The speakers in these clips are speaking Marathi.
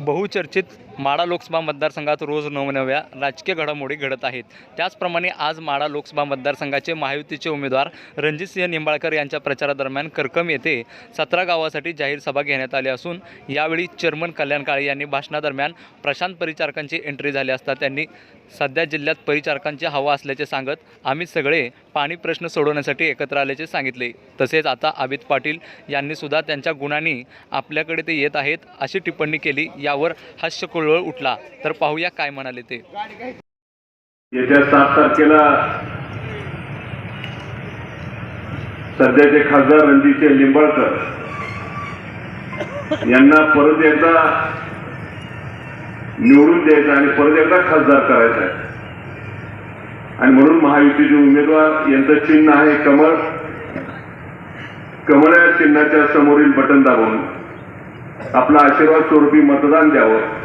बहुचर्चित माडा लोकसभा मतदारसंघात रोज नवनव्या राजकीय घडामोडी घडत आहेत. त्याचप्रमाणे आज माडा लोकसभा मतदारसंघाचे महायुतीचे उमेदवार रणजितसिंह निंबाळकर यांच्या प्रचारादरम्यान करकम येथे सतरा गावासाठी जाहीर सभा घेण्यात आली असून यावेळी चेअरमन कल्याण काळे यांनी भाषणादरम्यान प्रशांत परिचारकांची एंट्री झाली असता त्यांनी सध्या जिल्ह्यात परिचारकांची हवा असल्याचे सांगत आम्ही सगळे पाणी प्रश्न सोडवण्यासाठी एकत्र आल्याचे सांगितले. तसेच आता अमित पाटील यांनी सुद्धा त्यांच्या गुणांनी आपल्याकडे ते येत आहेत अशी टिप्पणी केली यावर हास्यकुळवळ उठला. तर पाहूया काय म्हणाले ते. येत्या सात तारखेला सध्याचे खासदार रणजितसिंह लिंबाळकर यांना परत एकदा निवडून द्यायचं आणि परत एकदा खासदार करायचा आहे. आणि म्हणून महायुतीचे उमेदवार यांचं चिन्ह आहे कमळ. कमळ या चिन्हाच्या समोरील बटन दाबून आपला आशीर्वाद स्वरूपी मतदान द्यावं.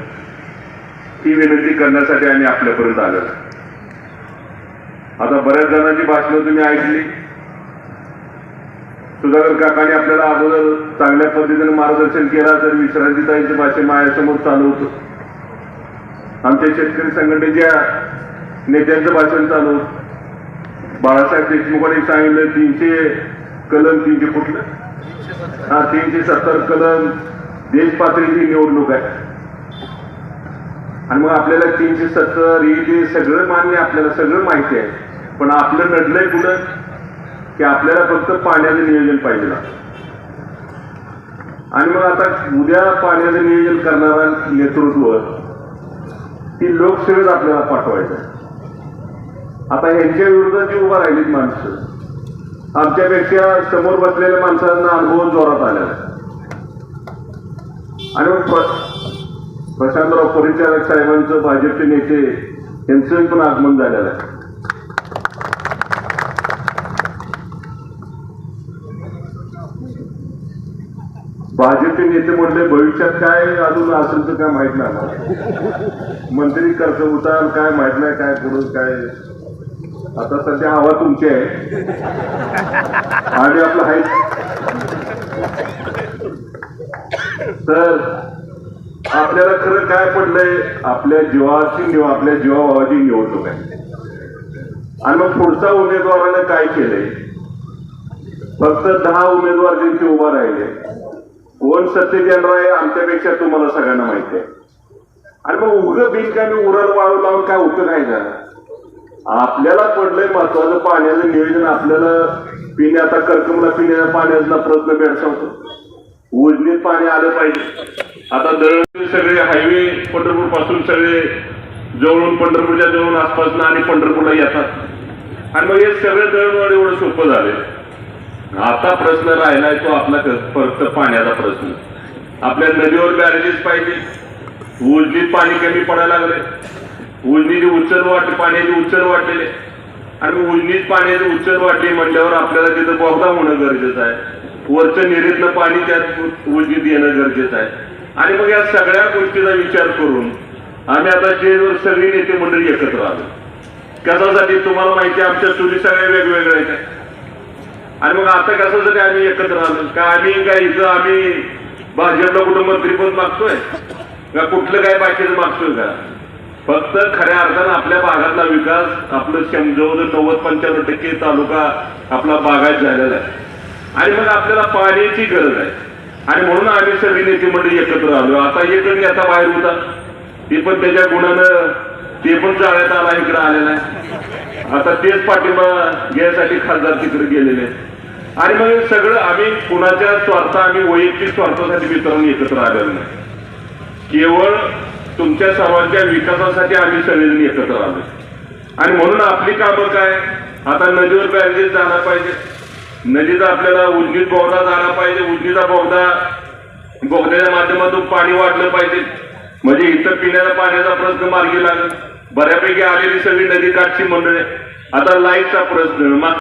ही विनंती करण्यासाठी आम्ही आपल्यापर्यंत आलो. आता बऱ्याच जणांची भाषणं तुम्ही ऐकली. सुधाकर काकाने आपल्याला अगोदर चांगल्या पद्धतीने मार्गदर्शन केलं तर विश्रांतीताईंचे भाषण माझ्यासमोर चालू होतं. आमच्या शेतकरी संघटनेच्या नेत्यांचं भाषण चालू होतं. बाळासाहेब देशमुखांनी सांगितलं तीनशे कलम तीनशे कुठलं? हा तीनशे सत्तर कलम देशपातळीची निवडणूक आहे. आणि मग आपल्याला तीनशे सत्तर हे सगळं मान्य आपल्याला सगळं माहिती आहे. पण आपलं नडलंय कुठं? की आपल्याला फक्त पाण्याचं नियोजन पाहिजे आणि मग आता उद्या पाण्याचं नियोजन करणारा नेतृत्व ती लोकसेवेत आपल्याला पाठवायचं आता ह्यांच्या विरोधात जी उभा राहिलीत माणसं आमच्यापेक्षा समोर बसलेल्या माणसांना अनुभव जोरात आलेला आणि मग प्रशांतराव परिचारक साहेबांचं भाजपचे नेते यांचं पण आगमन झालेलं आहे. भाजपचे नेते म्हणले भविष्यात काय अजून असेल तर काय माहीत नाही मंत्री कर्ज उतार काय माहीत नाही काय करून काय. आता सध्या हवा तुमची आहे. आणि आपलं आहे तर आपल्याला खरं काय पडलंय? आपल्या जीवाची किंवा आपल्या जीवाभावाची निवडणूक आहे. आणि मग पुढचा उमेदवाराने काय केलंय? फक्त दहा उमेदवार त्यांचे उभा राहिले. कोण सत्तेत येणार आहे आमच्यापेक्षा तुम्हाला सगळ्यांना माहिती आहे. आणि मग उगं बिनकामी उरण वाळू लावून काय उपयोग आहे का? आपल्याला पडलंय महत्वाचं पाण्याचं नियोजन. आपल्याला पिण्याचा आता कर्कमला पिण्याच्या पाण्याचा प्रश्न भेडसावतो. उजनीत पाणी आलं पाहिजे. आता दळण सगळे हायवे पंढरपूरपासून सगळे जवळून पंढरपूरच्या जवळून आसपासनं आणि पंढरपूरला येतात. आणि मग हे सगळे दळणवळ एवढं सोपं झाले आता प्रश्न राहिलाय तो आपला फक्त पाण्याचा प्रश्न. आपल्या नदीवर बॅरेजेस पाहिजे. उजनीत पाणी कमी पडायला लागले उजनीची उचल वाट पाण्याची उचल वाढलेले. आणि उजनीत पाण्याची उचल वाटली म्हटल्यावर आपल्याला तिथं बोगदा होणं गरजेचं आहे. वरचं निरीतलं पाणी त्यात उजनीत येणं गरजेचं आहे. आणि मग या सगळ्या गोष्टीचा विचार करून आम्ही आता जेलवर सगळी नेते मंडळी एकत्र आलो. कशासाठी? तुम्हाला माहिती आहे, आमच्या चुली सगळ्या वेगवेगळ्या आहेत. आणि मग आता कशासाठी आम्ही एकत्र आलो? का आम्ही काय इथं आम्ही भाजपला कुठं मंत्रीपद मागतोय? का कुठलं काय बाकीचं मागतोय का? फक्त खऱ्या अर्थानं आपल्या भागातला विकास आपलं जवळ नव्वद पंच्याण्णव टक्के तालुका आपला बागायत झालेला आहे. आणि मग आपल्याला पाण्याची गरज आहे. आणि म्हणून आम्ही सगळी नेते मंडळी एकत्र आलो. आता एक नेता बाहेर होता. ते पण त्याच्या गुणानं ते पण जाळ्यात आला इकडे आलेला आहे. आता तेच पाठिंबा घ्यायसाठी खासदार तिकडे गेलेले आणि मग सगळं आम्ही कुणाच्या स्वार्थ आम्ही वैयक्तिक स्वार्थासाठी मित्रांनी एकत्र आलेलो नाही. केवळ तुमच्या सर्वांच्या विकासासाठी आम्ही सगळेजण एकत्र आलो. आणि म्हणून आपली कामं काय? आता नदीवर बॅरेजेस जाणार पाहिजे. नदीचा आपल्याला उजनीत बोगदा झाला पाहिजे. उजनीचा बोगदा बोगद्याच्या माध्यमातून पाणी वाढलं पाहिजे. म्हणजे इथं पिण्याच्या पाण्याचा प्रश्न मार्गी लागला. बऱ्यापैकी आलेली सगळी नदी काठची मंडळ. आहे आता लाईटचा प्रश्न.